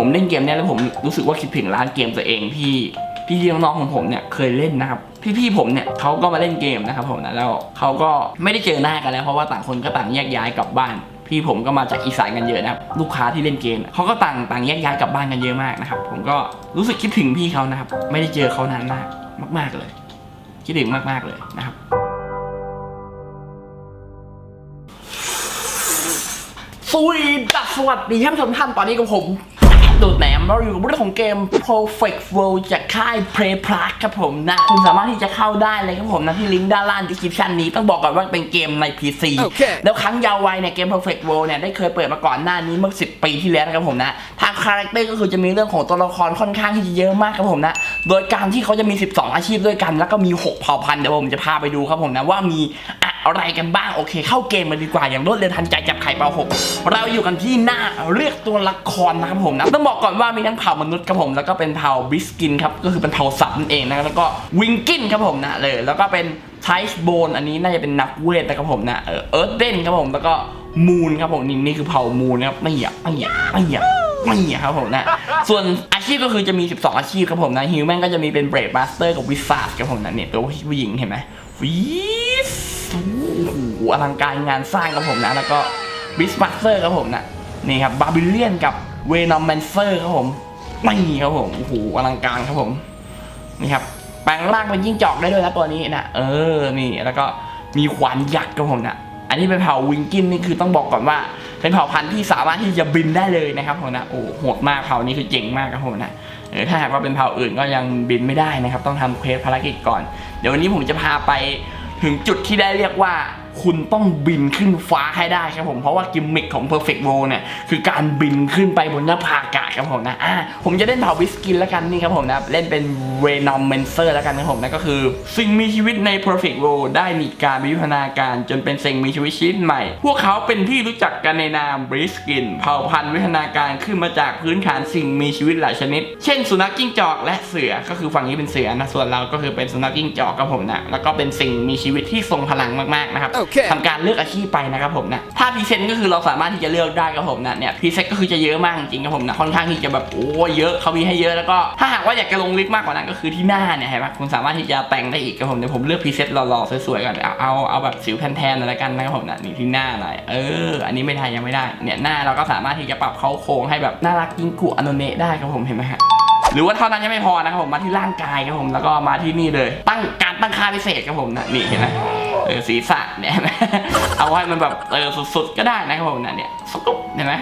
ผมเล่นเกมเนี้ยแล้วผมรู้สึกว่าคิดถึงร้านเกมตัวเองที่พี่น้องๆของผมเนี่ยเคยเล่นนะครับ พี่ๆผมเนี่ยเขาก็มาเล่นเกมนะครับผมนะแล้วเขาก็ไม่ได้เจอหน้ากันแล้วเพราะว่าต่างคนก็ต่างแยกย้ายกลับบ้าน พี่ผมก็มาจากอีสานกันเยอะนะครับลูกค้าที่เล่นเกมเขาก็ต่างต่างแยกย้ายกลับบ้านกันเยอะมากนะครับผมก็รู้สึกคิดถึงพี่เขานะครับ ไม่ได้เจอเขานานมากมาก ๆเลย คิดถึงมากๆเลยนะครับ สวีดัสสวัสดีท่านผู้ชมท่านตอนนี้กับผม ดูดแหนมเราอยู่กับเรื่องของเกม Perfect World จากค่าย Play Plus ครับผมนะ คุณสามารถที่จะเข้าได้เลยครับผมนะ ที่ลิงก์ด้านล่าง description นี้ต้องบอกก่อนว่าเป็นเกมใน PC โอเคแล้วครั้งยาววัยเนี่ยเกม Perfect World เนี่ยได้เคยเปิดมาก่อนหน้านี้เมื่อ 10 ปีที่แล้วนะครับผมนะทางคาแรคเตอร์ก็คือจะมีเรื่องของตัวละครค่อนข้างที่จะเยอะมากครับผมนะ โดยการที่เขาจะมี 12 อาชีพด้วยกัน แล้วก็มี 6 เผ่าพันธุ์เดี๋ยวผมจะพาไปดูครับผมนะว่ามี อะไรกันบ้างโอเค เข้าเกมมาดีกว่าอย่างรวดเร็วทันใจจับไข่เปาหกเราอยู่กันที่หน้าเรียกตัวละครนะครับผมนะต้องบอกก่อนว่ามีทั้งเผ่ามนุษย์ครับผมแล้วก็เป็นเผ่าบิสกินครับก็คือเป็นเผ่าสัตว์นั่นเองนะแล้วก็วิงกินครับผมนะเลยแล้วก็เป็นไทส์โบนอันนี้น่าจะเป็นนักเวทนะครับผมนะเออเอิร์ธเดนครับผมแล้วก็มูนครับผมนี่นี่คือเผ่ามูนนะครับไม่อยาไม่อยาไม่อยาไม่อยาครับผมนะส่วนอาชีพก็คือจะมี 12 อาชีพครับผมนะฮิวแมนก็จะมีเป็นเบรดมาสเตอร์กับวิสาดครับผมนะเนี่ยตัวผู้หญิงเห็นไหมวิส อ้โหอลังการงานสร้างครับผมนะ แล้วก็บิสบัตเซอร์ครับผมนะนี่ครับบาบิเลียนกับเวนอมแมนเซอร์ครับผมไม่ครับผมโอ้โหอลังการครับผมนี่ครับแปลงร่างเป็นยิ่งจอกได้ด้วยนะตัวนี้นะเออนี่แล้วก็มีขวานยักษ์ครับผมนะอันนี้เป็นเผ่าวิงกินนี่คือต้องบอกก่อนว่า เป็นเผ่าพันธุ์ที่สามารถที่จะบินได้เลยนะครับผมนะโอ้โหดมากเผ่านี้คือเจ๋งมากครับผมนะออถ้าหากว่าเป็นเผ่าอื่นก็ยังบินไม่ได้นะครับ ต้องทำเควสภารกิจก่อน เดี๋ยววันนี้ผมจะพาไป ถึงจุดที่ได้เรียกว่า คุณต้องบินขึ้นฟ้าให้ได้ครับผม เพราะว่ากิมมิคของ Perfect World เนี่ย คือการบินขึ้นไปบนหน้าผาอากาศครับผมนะอ่าผมจะเล่นเผ่าวิสกินแล้วกันนี่ครับผมนะ เล่นเป็นเวนอมเมนเซอร์แล้วกันครับผมนะ ก็คือสิ่งมีชีวิตใน Perfect World ได้มีการวิวัฒนาการจนเป็นสิ่งมีชีวิตชนิดใหม่ พวกเขาเป็นที่รู้จักกันในนามบริสกิน เผ่าพันธุ์วิวัฒนาการขึ้นมาจากพื้นฐานสิ่งมีชีวิตหลายชนิด เช่น สุนัขจิ้งจอกและเสือ ก็คือฝั่งนี้เป็นเสือนะ ส่วนเราก็คือเป็นสุนัขจิ้งจอกครับผมนะ แล้วก็เป็นสิ่งมีชีวิตที่ทรงพลังมากๆนะครับโอเคทำการเลือกอาชีพไปนะครับผมนะถ้าพรีเซนต์ก็คือเราสามารถที่จะเลือกได้ครับผมนะเนี่ยพรีเซนต์ก็คือจะเยอะมากจริงครับผมนะค่อนข้างที่จะแบบโอ้เยอะเขามีให้เยอะแล้วก็ถ้าหากว่าอยากจะลงลึกมากกว่านั้นก็คือที่หน้าเนี่ยเห็นไหมคุณสามารถที่จะแต่งได้อีกครับผมเดี๋ยวผมเลือกพรีเซนต์หล่อๆสวยๆก่อนเอาเอาเอาแบบสิวแทนๆอะไรกันนะครับผมนะนี่ที่หน้าหน่อยเออ อันนี้ไม่ได้ยังไม่ได้เนี่ยหน้าเราก็สามารถที่จะปรับเขาโครงให้แบบน่ารักยิ่งกุอโนเนะได้ครับผมเห็นไหมฮะหรือว่าเท่านั้นยังไม่พอนะครับผมมาที่ร่างกายครับผมแล้วก็มาที่นี่เลย ตั้งการตั้งค่าพิเศษครับผมนะนี่เห็นไหม ออศีรษะเนี่ยเห็นไหมเอาให้มันแบบเออสุดๆก็ได้นะครับผมนะเนี่ยสกุบเห็นไหม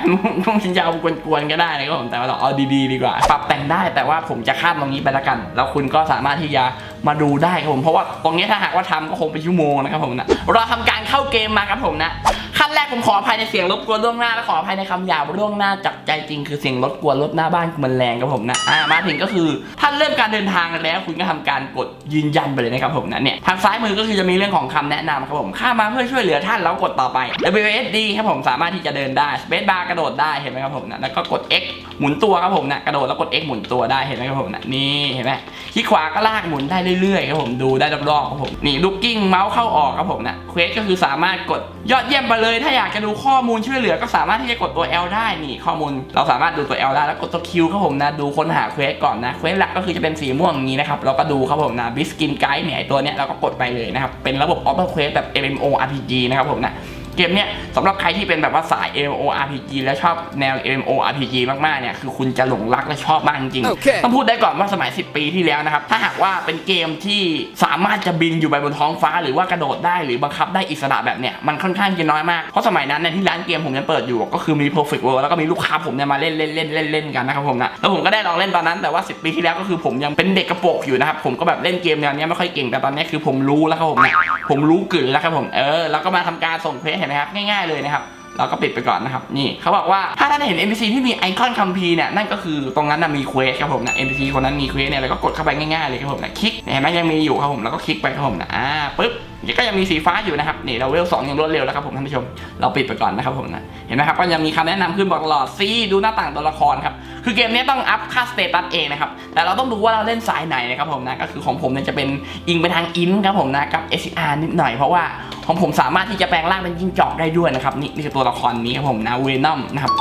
มันจะเอากวนๆก็ได้นะครับผมแต่ว่าเราเอาดีๆดีกว่า ปรับแต่งได้แต่ว่าผมจะข้ามตรงนี้ไปแล้วกัน แล้วคุณก็สามารถที่จะ มาดูได้ครับผมเพราะว่าตรงนี้ถ้าหากว่าทำก็คงเป็นชั่วโมงนะครับผมนะเราทำการเข้าเกมมาครับผมนะขั้นแรกผมขออภัยในเสียงรบกวนล่วงหน้าและขออภัยในคำหยาบล่วงหน้าจับใจจริงคือเสียงรบกวนรถหน้าบ้านมันแรงครับผมนะอ่ามาถึงก็คือท่านเริ่มการเดินทางแล้วคุณก็ทำการกดยืนยันไปเลยนะครับผมนะเนี่ยทางซ้ายมือก็คือจะมีเรื่องของคำแนะนำครับผมข้ามาเพื่อช่วยเหลือท่านแล้วกดต่อไป WSD ครับผมสามารถที่จะเดินได้ Space Bar กระโดดได้เห็นไหมครับผมนะแล้วก็กด X หมุนตัวครับผมนะกระโดดแล้วกด X หมุนตัวได้เห็นไหมครับผมนะนี่เห็นไหมคลิกขวาก็ลากหมุนได้เรื่อยๆครับผมดูได้รอบๆครับผมนี่ลูกกิ้งเมาส์เข้าออกครับผมนะเควสก็คือสามารถกดยอดเยี่ยมไปเลย ถ้าอยากจะดูข้อมูลช่วยเหลือก็สามารถที่จะกดตัว L ได้นี่ข้อมูล เราสามารถดูตัว L ได้แล้วกดตัว Q ครับผมนะดูค้นหาเควสก่อนนะเควสหลักก็คือจะเป็นสีม่วงอย่างนี้นะครับเราก็ดูครับผมนะบิสกินไกด์เนี่ยไอ้ตัวเนี้ยเราก็กดไปเลยนะครับเป็นระบบออโต้เควสแบบ MMORPG นะครับผมนะเกมเนี้ย สำหรับใครที่เป็นแบบว่าสาย MMORPG แล้วชอบแนว MMORPG มากๆเนี่ยคือคุณจะหลงรักและชอบมากจริงโอเคต้องพูดได้ก่อนว่าสมัย 10 ปีที่แล้วนะครับ ถ้าหากว่าเป็นเกมที่สามารถจะบินอยู่ไปบนท้องฟ้า หรือว่ากระโดดได้หรือบังคับได้อิสระแบบเนี้ยมันค่อนข้างจะน้อยมาก เพราะสมัยนั้นเนี่ยที่ร้านเกมผมยังเปิดอยู่ ก็คือมี Perfect World แล้วก็มีลูกค้าผมเนี่ยมาเล่นเล่นเล่นเล่นเล่นกันนะครับผมนะแล้วผมก็ได้ลองเล่นตอนนั้นแต่ว่า 10 ปีที่แล้วก็คือผมยังเป็นเด็กกระโปรงอยู่นะครับผมก็แบบเล่นเกมแนวเนี้ยไม่ค่อยเก่งแต่ตอนเนี้ยคือผมรู้แล้วครับผมนะผมรู้กึ่นแล้วครับผมเออแล้วก็มาทำการส่งเพจเห็นไหมครับง่ายๆเลยนะครับเราก็ปิดไปก่อนนะครับ นี่เขาบอกว่าถ้าท่านเห็น NPC ที่มีไอคอนคัมภีร์เนี่ยนั่นก็คือตรงนั้นนะมีเควสครับผมนะ NPC คนนั้นมีเควสเนี่ยเราก็กดเข้าไปง่ายๆเลยครับผมนะคลิกเห็นไหมยังมีอยู่ครับผมแล้วก็คลิกไปครับผมนะอ่าปึ๊บก็ยังมีสีฟ้าอยู่นะครับนี่เราเวลสองยังรวดเร็วแล้วครับผมท่านผู้ชมเราปิดไปก่อนนะครับผมนะเห็นไหมครับก็ยังมีคำแนะนำขึ้นบอกตลอดซีดูหน้าต่างตัวละครครับคือเกมนี้ต้องอัพค่าสเตตัสเองนะครับแต่เราต้องดูว่าเราเล่นสายไหนนะครับผมนะก็คือของผมเนี่ยจะเป็นอิงไปทางอินครับผมนะกับ SCR นิดหน่อยเพราะว่าของผมสามารถที่จะแปลงร่างเป็นจิ้งจอกได้ด้วยนะครับนี่นี่คือตัวละครนี้ครับผมนะเวนอมนะครับ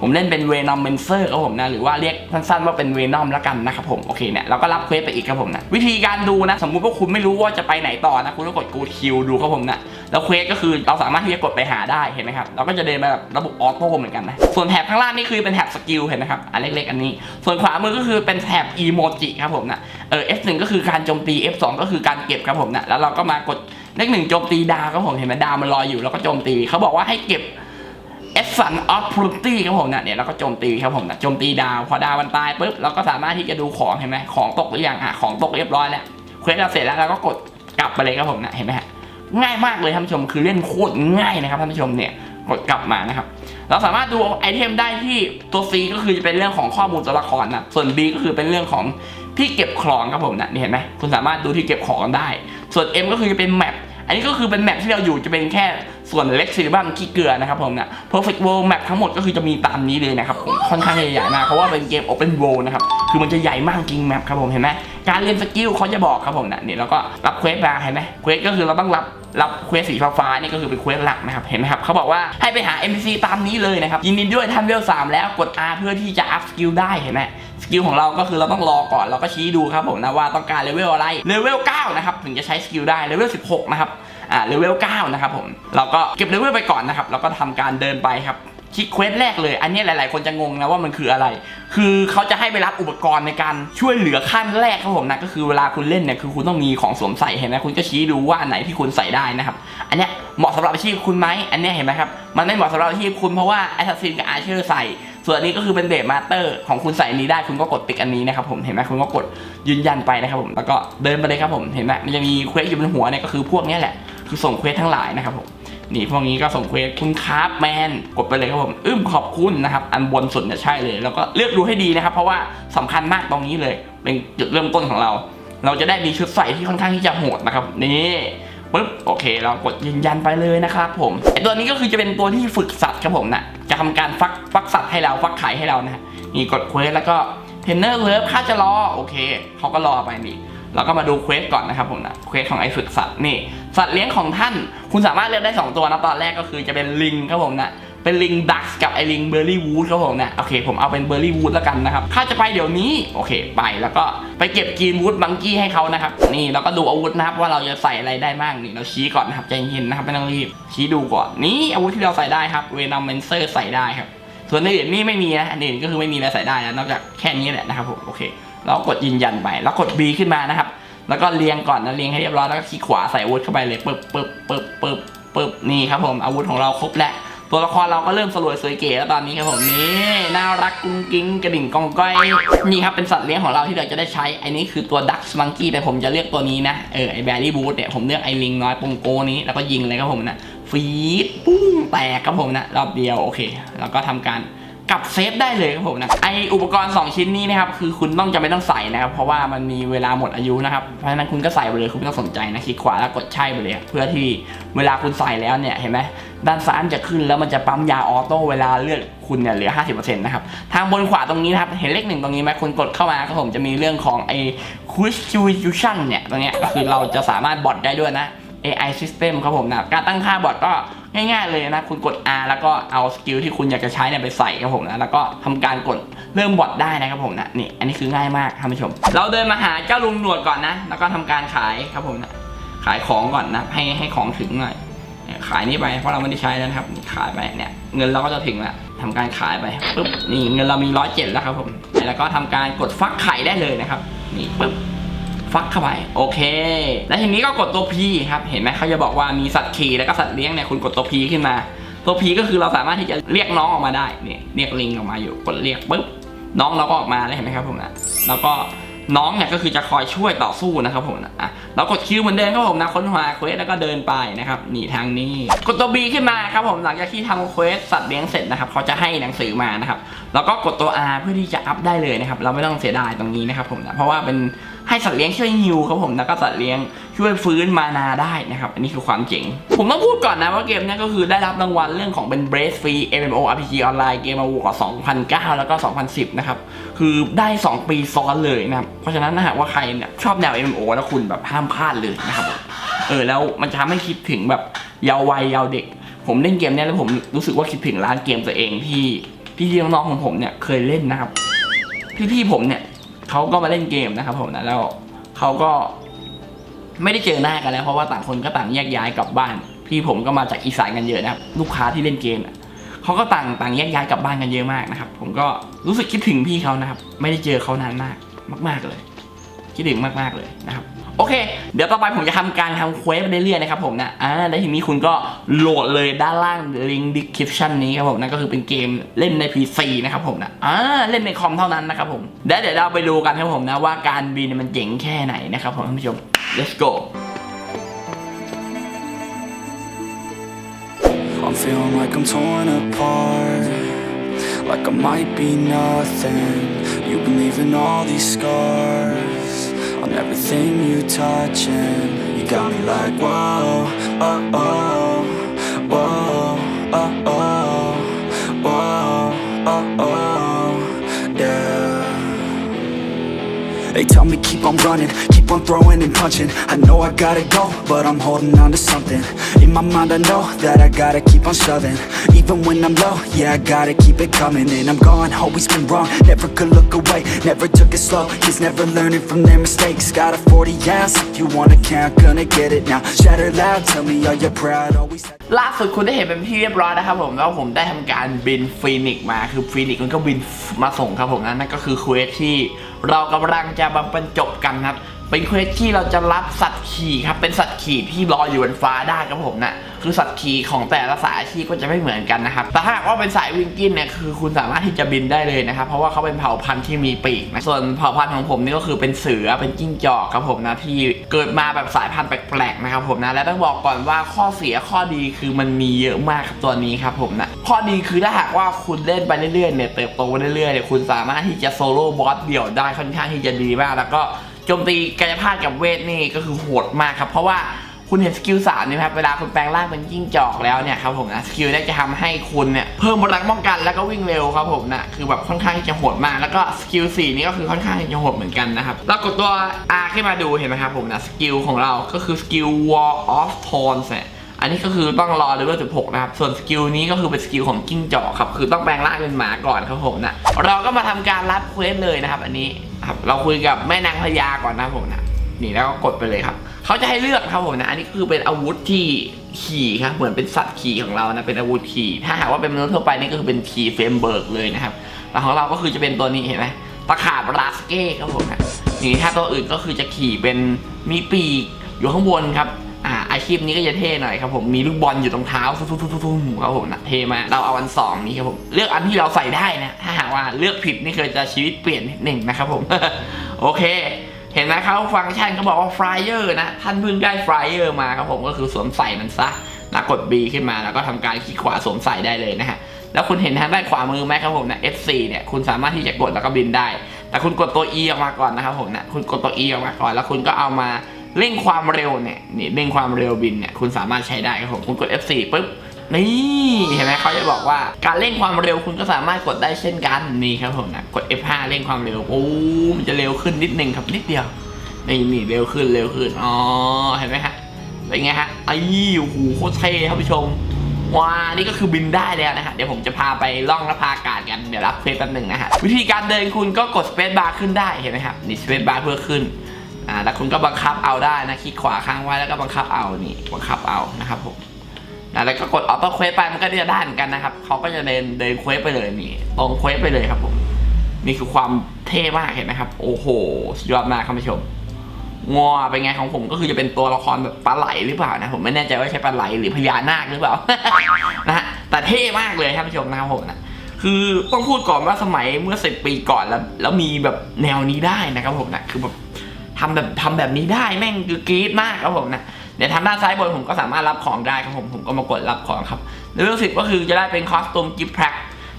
ผมเล่นเป็นเวนอมเมนเซอร์ครับผมนะหรือว่าเรียกสั้นๆว่าเป็นเวนอมแล้วกันนะครับผมโอเคเนี่ยเราก็รับเควสไปอีกครับผมนะวิธีการดูนะ สมมุติว่าคุณไม่รู้ว่าจะไปไหนต่อนะคุณก็กดกูคิวดูครับผมนะแล้วเควสก็คือเราสามารถที่จะกดไปหาได้เห็นไหมครับเราก็จะเดินไปแบบระบบออโต้เหมือนกันนะส่วนแถบข้างล่างนี่คือเป็นแถบสกิลเห็นไหมครับอันเล็กๆอันนี้ ส่วนขวามือก็คือเป็นแถบอีโมจิครับผมนะเออ F1 ก็คือการโจมตี F2 ก็คือการเก็บครับผมนะแล้วเราก็มากดเลขหนึ่งโจมตีดาวครับผมเห็นไหมดาวมันลอยอยู่แล้วก็โจมตีเขาบอกว่าให้เก็บ เอสสันออฟพลูตี้ครับผมนะเนี่ยเราก็โจมตีครับผมนะโจมตีดาวพอดาวมันตายปุ๊บเราก็สามารถที่จะดูของเห็นไหมของตกหรือยังอะของตกเรียบร้อยแล้วเควสเราเสร็จแล้วเราก็กดกลับไปเลยครับผมนะเห็นไหมฮะง่ายมากเลยท่านผู้ชมคือเล่นโคตรง่ายนะครับท่านผู้ชมเนี่ยกดกลับมานะครับ เราสามารถดูไอเทมได้ที่ตัว C ก็คือจะเป็นเรื่องของข้อมูลตัวละครนะส่วน B ก็คือเป็นเรื่องของที่เก็บของครับผมนะนี่เห็นไหมคุณสามารถดูที่เก็บของได้ ส่วน M ก็คือจะเป็นแมปอันนี้ก็คือเป็นแมปที่เราอยู่จะเป็นแค่ ส่วนเล็กซิลิบัมขี้เกลือนะครับผมเนะ perfect world map ทั้งหมดก็คือจะมีตามนี้เลยนะครับผมค่อนข้างใหญ่มากเพราะว่าเป็นเกม open world นะครับคือมันจะใหญ่มากจริงแมปครับผมเห็นไหมการเรียนสกิลเขาจะบอกครับผมนะเนี่ยเราก็รับเควสมาเห็นไหมเควสก็คือเราต้องรับรับเควสสีฟ้าๆนี่ก็คือเป็นเควสหลักนะครับเห็นไหมครับเขาบอกว่าให้ไปหา NPC ตามนี้เลยนะครับยินดีด้วยท่านเวล3แล้วกด R เพื่อที่จะอัพสกิลได้เห็นไหมสกิลของเราก็คือเราต้องรอก่อนเราก็ชี้ดูครับผมนะว่าต้องการเลเวลอะไรเลเวล9นะครับถึงจะใช้สกิลได้เลเวล16นะครับ อ่าเลเวล9นะครับผมเราก็เก็บเลเวลไปก่อนนะครับเราก็ทำการเดินไปครับคลิกเควสแรกเลย อันนี้หลาย ๆ คนจะงงนะว่ามันคืออะไร คือเขาจะให้ไปรับอุปกรณ์ในการช่วยเหลือขั้นแรกครับผมนะก็คือเวลาคุณเล่นเนี่ยคือคุณต้องมีของสวมใส่เห็นไหมคุณก็ชี้ดูว่าอันไหนที่คุณใส่ได้นะครับ อันเนี้ยเหมาะสำหรับอาชีพคุณไหมอันเนี้ยเห็นไหมครับมันไม่เหมาะสำหรับอาชีพคุณเพราะว่าแอสซัสซินกับอาเชอร์ใส่ ส่วนนี้ก็คือเป็นเบสมาสเตอร์ของคุณใส่นี้ได้คุณก็กดติ๊กอันนี้นะครับผมเห็นไหมคุณก็กดยืนยันไปนะครับผมแล้วก็เดินไปเลยครับผมเห็นไหมมันจะมีเควสอยู่บนหัวเนี่ยก็คือพวกนี้แหละ คือส่งเควสทั้งหลายนะครับผมนี่พวกนี้ก็ส่งเควสคุณคราฟแมนกดไปเลยครับผมอึ้มขอบคุณนะครับ อันบนสุดเนี่ยใช่เลย แล้วก็เลือกดูให้ดีนะครับ เพราะว่าสำคัญมากตรงนี้เลย เป็นจุดเริ่มต้นของเรา เราจะได้มีชุดใส่ที่ค่อนข้างที่จะโหดนะครับนี่ปึ๊บโอเค เรากดยืนยันไปเลยนะครับผมไอตัวนี้ก็คือจะเป็นตัวที่ฝึกสัตว์ครับผมนะจะทำการฟักฟักสัตว์ให้เราฟักไข่ให้เรานะนี่กดเควสแล้วก็เทรนเนอร์เลิฟค่าจะรอโอเคเขาก็รอไปนี่เราก็มาดูเควสก่อนนะครับผมนะเควสของไอฝึกสัตว์นี่ สัตว์เลี้ยงของท่าน คุณสามารถเลือกได้ 2 ตัวนะตอนแรกก็คือจะเป็นลิงครับผมนะเป็นลิงดักกับไอ้ลิงเบอร์รี่วูดครับผมนะโอเค ผมเอาเป็นเบอร์รี่วูดแล้วกันนะครับข้าจะไปเดี๋ยวนี้โอเคไปแล้วก็ไปเก็บกรีนวูดบังกี้ให้เขานะครับนี่เราก็ดูอาวุธนะครับว่าเราจะใส่อะไรได้บ้างนี่เราชี้ก่อนนะครับใจเย็นนะครับไม่ต้องรีบชี้ดูก่อนนี่อาวุธที่เราใส่ได้ครับเวนอมเมนเซอร์ใส่ได้ครับส่วนอื่นนี่ไม่มีนะอันอื่นก็คือไม่มีอะไรใส่ได้นะนอกจากแค่นี้แหละนะครับผมโอเค เรากดยืนยันไปแล้วกด B ขึ้นมานะครับ แล้วก็เรียงก่อนนะเรียงให้เรียบร้อยแล้วก็คลิกขวาใส่อาวุธเข้าไปเลยปึ๊บปึ๊บปึ๊บปึ๊บปึ๊บนี่ครับผมอาวุธของเราครบแล้วตัวละครเราก็เริ่มสลวยสวยเก๋แล้วตอนนี้ครับผมนี่น่ารักกุ้งกิ้งกระดิ่งกองก้อยนี่ครับเป็นสัตว์เลี้ยงของเราที่เราจะได้ใช้ไอันนี้คือตัวดักส์มังกี้แต่ผมจะเลือกตัวนี้นะเออไอแบรี่บูทเนี่ยผมเลือกไอลิงน้อยปงโกนี้แล้วก็ยิงเลยครับผมนะฟีดปุ้งแตกครับผมนะรอบเดียวโอเค แล้วก็ทำการ กับเซฟได้เลยครับผมนะไออุปกรณ์ 2 ชิ้นนี้นะครับคือคุณต้องจะไม่ต้องใส่นะครับ เพราะว่ามันมีเวลาหมดอายุนะครับเพราะฉะนั้นคุณก็ใส่ไปเลยคุณไม่ต้องสนใจนะคลิกขวาแล้วกดใช่ไปเลย เพื่อที่เวลาคุณใส่แล้วเนี่ยเห็นไหมด้านซ้ายจะขึ้นแล้วมันจะปั๊มยาออโต้เวลาเลือดคุณเนี่ยเหลือ 50%นะครับ ทางบนขวาตรงนี้นะครับ เห็นเลขหนึ่งตรงนี้ไหมคุณกดเข้ามาครับผมจะมีเรื่องของไอ quick tuition เนี่ยตรงเนี้ยก็คือเราจะสามารถบอทได้ด้วยนะ AI system ครับผมนะการตั้งค่าบอทก็ ง่ายๆเลยนะ คุณกด R แล้วก็เอาสกิลที่คุณอยากจะใช้เนี่ยไปใส่ครับผมนะ แล้วก็ทำการกดเริ่มบอทได้นะครับผมนะนี่อันนี้คือง่ายมากท่านผู้ชม เราเดินมาหาเจ้าลุงหนวดก่อนนะ แล้วก็ทำการขายครับผมนะขายของก่อนนะ ให้ให้ของถึงหน่อยขายนี่ไปเพราะเราไม่ได้ใช้แล้วนะครับขายไปเนี่ยเงินเราก็จะถึงล้วทำการขายไปปุ๊บนี่เงินเรามีร้อยเจ็ดแล้วครับผมแล้วก็ทำการกดฟักไข่ได้เลยนะครับ นี่ปุ๊บ ฟักเข้าไปโอเค แล้วทีนี้ก็กดตัว P ครับ เห็นไหมเขาจะบอกว่ามีสัตว์ขี่แล้วก็สัตว์เลี้ยงเนี่ยคุณกดตัว P ขึ้นมา ตัว P ก็คือเราสามารถที่จะเรียกน้องออกมาได้เนี่ยเรียกลิงออกมาอยู่กดเรียกปุ๊บน้องเราก็ออกมาแล้วเห็นไหมครับผมนะแล้วก็น้องเนี่ยก็คือจะคอยช่วยต่อสู้นะครับผมนะอะเรากดคิวเหมือนเดิมครับผมนะค้นหาเควสแล้วก็เดินไปนะครับหนีทางนี้ กดตัว B ขึ้นมาครับผมหลังจากที่ทำเควสสัตว์เลี้ยงเสร็จนะครับเขาจะให้หนังสือมานะครับแล้วก็กดตัว R เพื่อที่จะอัพได้เลยนะครับเราไม่ต้องเสียดายตรงนี้นะครับผมนะเพราะว่าเป็น ให้สัตว์เลี้ยงช่วยฮิวครับผมแล้วก็สัตว์เลี้ยงช่วยฟื้นมานาได้นะครับ อันนี้คือความเจ๋ง ผมต้องพูดก่อนนะว่าเกมนี้ก็คือได้รับรางวัลเรื่องของเป็น Brace Free MMORPG ออนไลน์เกมอวอร์ด2009 แล้วก็ 2010 นะครับ คือได้ 2 ปีซ้อนเลยนะครับ เพราะฉะนั้นนะฮะว่าใครเนี่ยชอบแนว MMO แล้วคุณแบบห้ามพลาดเลยนะครับเออแล้วมันจะทำให้คิดถึงแบบเยาว์วัยเยาว์เด็ก ผมเล่นเกมนี้แล้วผมรู้สึกว่าคิดถึงร้านเกมตัวเองที่พี่ๆน้องๆของผมเนี่ยเคยเล่นนะครับพี่ๆผมเนี่ย เขาก็มาเล่นเกมนะครับผมนะแล้วเขาก็ไม่ได้เจอหน้ากันแล้วเพราะว่าต่างคนก็ต่างแยกย้ายกลับบ้าน พี่ผมก็มาจากอีสานกันเยอะนะครับลูกค้าที่เล่นเกมน่ะเขาก็ต่างต่างแยกย้ายกลับบ้านกันเยอะมากนะครับ ผมก็รู้สึกคิดถึงพี่เขานะครับ ไม่ได้เจอเขานานมากมาก ๆเลย คิดถึงมากๆเลยนะครับ โอเค เดี๋ยวต่อไปผมจะทำการทำเควสไปเรื่อยๆนะครับผมนะอ่าแล้วทีนี้คุณก็โหลดเลยด้านล่างลิงก์ description นี้ครับผมนั่นก็คือเป็นเกมเล่นใน PC นะครับผมนะอ่าเล่นในคอมเท่านั้นนะครับผมแล้เดี๋ยวเราไปดูกันครับผมนะว่าการบินมันเจ๋งแค่ไหนนะครับผมท่านผู้ชม let's go I'm feeling like I'm torn apart Like I might be nothing You've been leaving all these scars On everything you touch and You got me like whoa, oh, oh Whoa, oh, oh they tell me keep on running, keep on throwing and punching I know I gotta go, but I'm holding on to something In my mind I know that I gotta keep on shoving Even when I'm low, yeah I gotta keep it coming And I'm gone, always been wrong, never could look away Never took it slow, kids never learning from their mistakes Got a 40 ounce, if you wanna count, gonna get it now Shatter loud, tell me are you proud, always ล่าสุดคุณได้เห็นเป็นที่เรียบร้อยนะครับผมแล้วผมได้ทำการบินฟีนิกมาคือฟีนิกมันก็บินมาส่งครับผมนั่นก็คือเควสที่ เรากำลังจะมาบรรจบกันครับ เป็นเควสที่เราจะรับสัตว์ขี่ครับเป็นสัตว์ขี่ที่ลอยอยู่บนฟ้าได้ครับผมนะคือสัตว์ขี่ของแต่ละสายอาชีพก็จะไม่เหมือนกันนะครับแต่ถ้าหากว่าเป็นสายวิงกินเนี่ยคือคุณสามารถที่จะบินได้เลยนะครับเพราะว่าเขาเป็นเผ่าพันธุ์ที่มีปีกนะส่วนเผ่าพันธุ์ของผมนี่ก็คือเป็นเสือเป็นจิ้งจอกครับผมนะที่เกิดมาแบบสายพันธุ์แปลกๆนะครับผมนะและต้องบอกก่อนว่าข้อเสียข้อดีคือมันมีเยอะมากครับตัวนี้ครับผมนะข้อดีคือถ้าหากว่าคุณเล่นไปเรื่อยๆเนี่ยเติบโตไปเรื่อยๆเนี่ยคุณสามารถที่จะโซโล่บอสเดี่ยวได้ค่อนข้างที่จะดีมากแล้วก็ โจมตีกายภาพกับเวทนี่ก็คือโหดมากครับ เพราะว่าคุณเห็นสกิลสามนี่ครับเวลาคุณแปลงร่างเป็นจิ้งจอกแล้วเนี่ยครับผมนะสกิลได้จะทำให้คุณเนี่ยเพิ่มพลังป้องกันแล้วก็วิ่งเร็วครับผมนะคือแบบค่อนข้างที่จะโหดมาก แล้วก็สกิลสี่นี่ก็คือค่อนข้างที่จะโหดเหมือนกันนะครับแล้วกดตัว R ขึ้นมาดูเห็นไหมครับผมนะสกิลของเราก็คือสกิล Wall of Thorns เนี่ยอันนี้ก็คือต้องรอเลเวล16 นะครับ ส่วนสกิลนี้ก็คือเป็นสกิลของกิ้งจอกครับ คือต้องแปลงร่างเป็นหมาก่อนครับผมนะ เราก็มาทำการรับเควสเลยนะครับ อันนี้ ครับเราคุยกับแม่นางพญาก่อนนะผมนะนี่แล้วก็กดไปเลยครับเขาจะให้เลือกครับผมนะอันนี้คือเป็นอาวุธที่ขี่ครับเหมือนเป็นสัตว์ขี่ของเรานะเป็นอาวุธขี่ ถ้าหากว่าเป็นมนุษย์ทั่วไปนี่ก็คือเป็นขี่เฟมเบิร์กเลยนะครับแล้วของเราก็คือจะเป็นตัวนี้เห็นไหมตะขาบราสเก้ครับผมนะนี่ถ้าตัวอื่นก็คือจะขี่เป็นมีปีกอยู่ข้างบนครับ อ่าอาชีพนี้ก็จะเท่หน่อยครับผมมีลูกบอลอยู่ตรงเท้าฟุ้งๆๆๆครับผมนะเท่มากเราเอาอันสองนี้ครับผมเลือกอันที่เราใส่ได้นะถ้าหากว่าเลือกผิดนี่เคยจะชีวิตเปลี่ยนนิดหนึ่งนะครับผมโอเคเห็นไหมครับฟังก์ชันเขาบอกว่าฟลายเออร์นะท่านเพิ่งได้ฟลายเออร์มาครับผมก็คือสวมใส่มันซะนะกด B ขึ้นมาแล้วก็ทำการคลิกขวาสวมใส่ได้เลยนะฮะแล้วคุณเห็นทางด้านขวามือไหมครับผมนะ F4 เนี่ยคุณสามารถที่จะกดแล้วก็บินได้ แต่คุณกดตัว E ออกมาก่อนนะครับผมนะคุณกดตัว E ออกมาก่อนแล้วคุณก็เอามา เร่งความเร็วเนี่ยนี่เร่งความเร็วบินเนี่ยคุณสามารถใช้ได้ครับผมคุณกด F4 ปุ๊บนี่เห็นไหมเขาจะบอกว่าการเร่งความเร็วคุณก็สามารถกดได้เช่นกันนี่ครับผมนะกด F5 เร่งความเร็วโอ้มันจะเร็วขึ้นนิดนึงครับนิดเดียวนี่นี่เร็วขึ้นเร็วขึ้นอ๋อเห็นไหมฮะเป็นไงฮะไอ้โอ้โหโคตรเท่ครับผู้ชมว้านี่ก็คือบินได้แล้วนะฮะเดี๋ยวผมจะพาไปล่องและพาอากาศกันเดี๋ยวรับเควสแป๊บหนึ่งนะฮะวิธีการเดินคุณก็กดสเปซบาร์ขึ้นได้เห็นไหมครับนี่สเปซบาร์เพื่อขึ้น อ่าแล้วคุณก็บังคับเอาได้นะคลิกขวาค้างไว้แล้วก็บังคับเอานี่บังคับเอานะครับผมแล้วก็กดออโต้เควสไปมันก็จะได้เหมือนกันนะครับเขาก็จะเดินเดินเควสไปเลยนี่ตรงเควสไปเลยครับผมนี่คือความเท่มากเห็นไหมครับ โอ้โหสุดยอดมากครับผู้ชมงอเป็นไงของผมก็คือจะเป็นตัวละครแบบปลาไหลหรือเปล่านะผมไม่แน่ใจว่าใช่ปลาไหลหรือพญานาคหรือเปล่านะฮะแต่เท่มากเลยท่านผู้ชมนะครับผมนะคือต้องพูดก่อนว่าสมัยเมื่อสิบปีก่อนแล้ว แล้วมีแบบแนวนี้ได้นะครับผมนะคือแบบ ทำแบบทำแบบนี้ได้แม่งคือกรี๊ดมากครับผมนะเดี๋ยวทางด้านซ้ายบนผมก็สามารถรับของได้ครับผมผมก็มากดรับของครับเรื่องสิบก็คือจะได้เป็นคอสตูมกิฟต์แพ็ค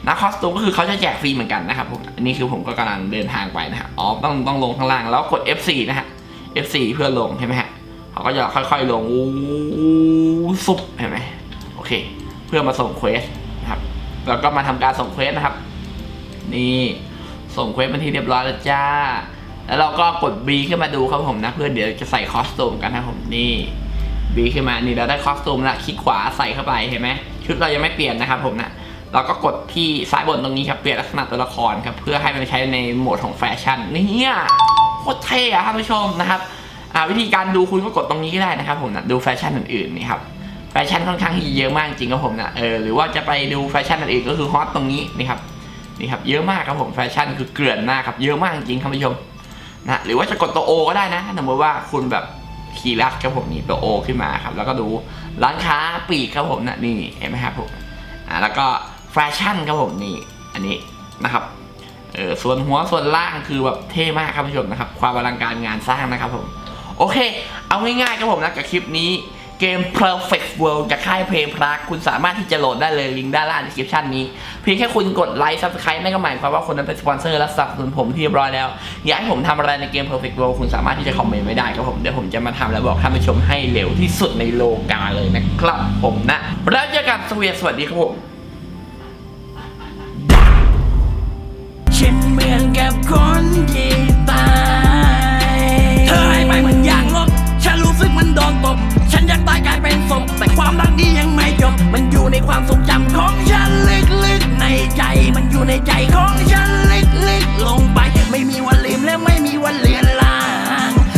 นะคอสตูมก็คือเขาจะแจกฟรีเหมือนกันนะครับผมอันนี้คือผมก็กำลังเดินทางไปนะฮะอ๋อต้องต้องลงข้างล่างแล้วกด F4 นะฮะ F4 เพื่อลงใช่ไหมฮะเขาก็จะค่อยๆลงอู้ซุบเห็นไหมโอเค เพื่อมาส่งเควสนะครับแล้วก็มาทำการส่งเควสนะครับ นี่ส่งเควสเป็นที่เรียบร้อยแล้วจ้า แล้วเราก็กด B ขึ้นมาดูครับผมนะเพื่อนเดี๋ยวจะใส่คอสตูมกันนะผมนี่ B ขึ้นมานี่เราได้คอสตูมละคลิกขวาใส่เข้าไปเห็นไหมชุดเรายังไม่เปลี่ยนนะครับผมนะเราก็กดที่ซ้ายบนตรงนี้ครับเปลี่ยนลักษณะตัวละครครับเพื่อให้มันใช้ในโหมดของแฟชั่นนี่โคตรเท่อะท่านผู้ชมนะครับวิธีการดูคุณก็กดตรงนี้ก็ได้นะครับผมนะดูแฟชั่นอื่นๆนี่ครับแฟชั่นค่อนข้างที่เยอะมากจริงครับผมนะเออหรือว่าจะไปดูแฟชั่นอื่นก็คือฮอตตรงนี้นี่ครับนี่ครับเยอะมากครับผมแฟชั่นคือเกลื่อนมากครับเยอะมากจริงท่านผู้ชม นะหรือว่าจะกดตัวโอก็ได้นะสมมติว่าคุณแบบคีย์ลัดครับผมนี่ตัวโอขึ้นมาครับ แล้วก็ดูร้านค้าปีกครับผมนะนี่เห็นไหมครับผมอ่าแล้วก็แฟชั่นครับผมนี่อันนี้นะครับเออส่วนหัวส่วนล่างคือแบบเท่มากครับผู้ชมนะครับ ความอลังการงานสร้างนะครับผม โอเค เอาง่ายๆครับผมนะกับคลิปนี้ เกม Perfect World จากค่ายเพลย์พลักคุณสามารถที่จะโหลดได้เลยลิงก์ด้านล่างดีสคริปชันนี้ เพียงแค่คุณกดไลค์ Subscribe นั่นก็หมายความว่าคนนั้นเป็นสปอนเซอร์และสนับสนุนผมที่เรียบร้อยแล้ว อยากให้ผมทำอะไรในเกม Perfect World คุณสามารถที่จะคอมเมนต์ไว้ได้ครับผมเดี๋ยวผมจะมาทำแล้วบอกท่านผู้ชมให้เร็วที่สุดในโลกาเลยนะครับผมนะแล้วเจอกันสวีสวัสดีครับผมฉันเหมือนกับคนที่ แต่ความรักนี้ยังไม่จบ มันอยู่ในความทรงจำของฉันลึกๆในใจ มันอยู่ในใจของฉันลึกๆลงไป ไม่มีวันลืมและไม่มีวันเลือนลา